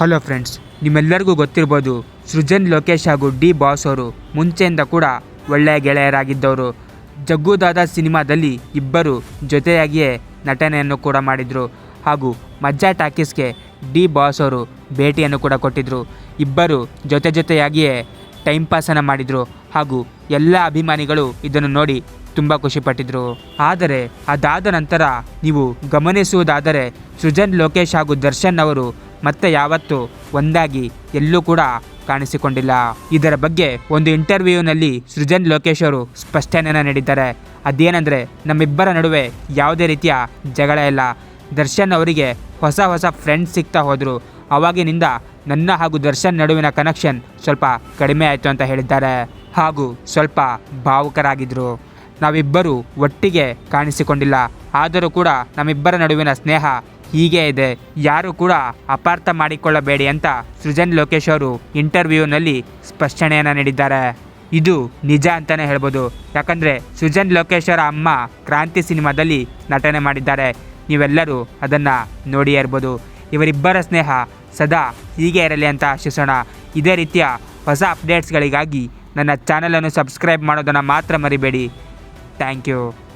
Hello friends ನಿಮ್ಮೆಲ್ಲರಿಗೂ ಗೊತ್ತಿರ್ಬೋದು ಸೃಜನ್ ಲೋಕೇಶ್ ಹಾಗೂ ಡಿ ಬಾಸ್ ಅವರು ಮುಂಚೆಯಿಂದ ಕೂಡ ಒಳ್ಳೆಯ ಗೆಳೆಯರಾಗಿದ್ದವರು. ಜಗ್ಗುದಾದ ಸಿನಿಮಾದಲ್ಲಿ ಇಬ್ಬರು ಜೊತೆಯಾಗಿಯೇ ನಟನೆಯನ್ನು ಕೂಡ ಮಾಡಿದರು. ಹಾಗೂ ಮಜ್ಜಾ ಟಾಕೀಸ್ಗೆ ಡಿ ಬಾಸ್ ಅವರು ಭೇಟಿಯನ್ನು ಕೂಡ ಕೊಟ್ಟಿದ್ದರು ಇಬ್ಬರು ಜೊತೆ ಜೊತೆಯಾಗಿಯೇ ಟೈಮ್ ಪಾಸನ್ನು ಮಾಡಿದರು. ಹಾಗೂ ಎಲ್ಲ ಅಭಿಮಾನಿಗಳು ಇದನ್ನು ನೋಡಿ ತುಂಬ ಖುಷಿಪಟ್ಟಿದ್ರು ಆದರೆ ಅದಾದ ನಂತರ ನೀವು ಗಮನಿಸುವುದಾದರೆ ಸೃಜನ್ ಲೋಕೇಶ್ ಹಾಗೂ ದರ್ಶನ್ ಅವರು ಮತ್ತೆ ಯಾವತ್ತೂ ಒಂದಾಗಿ ಎಲ್ಲೂ ಕೂಡ ಕಾಣಿಸಿಕೊಂಡಿಲ್ಲ. ಇದರ ಬಗ್ಗೆ ಒಂದು ಇಂಟರ್ವ್ಯೂನಲ್ಲಿ ಸೃಜನ್ ಲೋಕೇಶ್ ಅವರು ಸ್ಪಷ್ಟನೆಯನ್ನು ನೀಡಿದ್ದಾರೆ. ಅದೇನೆಂದರೆ, ನಮ್ಮಿಬ್ಬರ ನಡುವೆ ಯಾವುದೇ ರೀತಿಯ ಜಗಳ ಇಲ್ಲ. ದರ್ಶನ್ ಅವರಿಗೆ ಹೊಸ ಹೊಸ ಫ್ರೆಂಡ್ಸ್ ಸಿಗ್ತಾ ಹೋದರು. ಅವಾಗಿನಿಂದ ನನ್ನ ಹಾಗೂ ದರ್ಶನ್ ನಡುವಿನ ಕನೆಕ್ಷನ್ ಸ್ವಲ್ಪ ಕಡಿಮೆ ಆಯಿತು ಅಂತ ಹೇಳಿದ್ದಾರೆ. ಹಾಗೂ ಸ್ವಲ್ಪ ಭಾವುಕರಾಗಿದ್ದರು ನಾವಿಬ್ಬರು ಒಟ್ಟಿಗೆ ಕಾಣಿಸಿಕೊಂಡಿಲ್ಲ. ಆದರೂ ಕೂಡ ನಮ್ಮಿಬ್ಬರ ನಡುವಿನ ಸ್ನೇಹ ಹೀಗೆ ಇದೆ. ಯಾರು ಕೂಡ ಅಪಾರ್ಥ ಮಾಡಿಕೊಳ್ಳಬೇಡಿ ಅಂತ ಸೃಜನ್ ಲೋಕೇಶ್ ಅವರು ಇಂಟರ್ವ್ಯೂನಲ್ಲಿ ಸ್ಪಷ್ಟನೆಯನ್ನು ನೀಡಿದ್ದಾರೆ. ಇದು ನಿಜ ಅಂತಲೇ ಹೇಳ್ಬೋದು. ಯಾಕಂದರೆ ಸೃಜನ್ ಲೋಕೇಶ್ ಅವರ ಅಮ್ಮ ಕ್ರಾಂತಿ ಸಿನಿಮಾದಲ್ಲಿ ನಟನೆ ಮಾಡಿದ್ದಾರೆ. ನೀವೆಲ್ಲರೂ ಅದನ್ನು ನೋಡಿಯೇ ಇರ್ಬೋದು. ಇವರಿಬ್ಬರ ಸ್ನೇಹ ಸದಾ ಹೀಗೆ ಇರಲಿ ಅಂತ ಆಶಿಸೋಣ. ಇದೇ ರೀತಿಯ ಹೊಸ ಅಪ್ಡೇಟ್ಸ್ಗಳಿಗಾಗಿ ನನ್ನ ಚಾನಲನ್ನು ಸಬ್ಸ್ಕ್ರೈಬ್ ಮಾಡೋದನ್ನು ಮಾತ್ರ ಮರಿಬೇಡಿ. Thank you.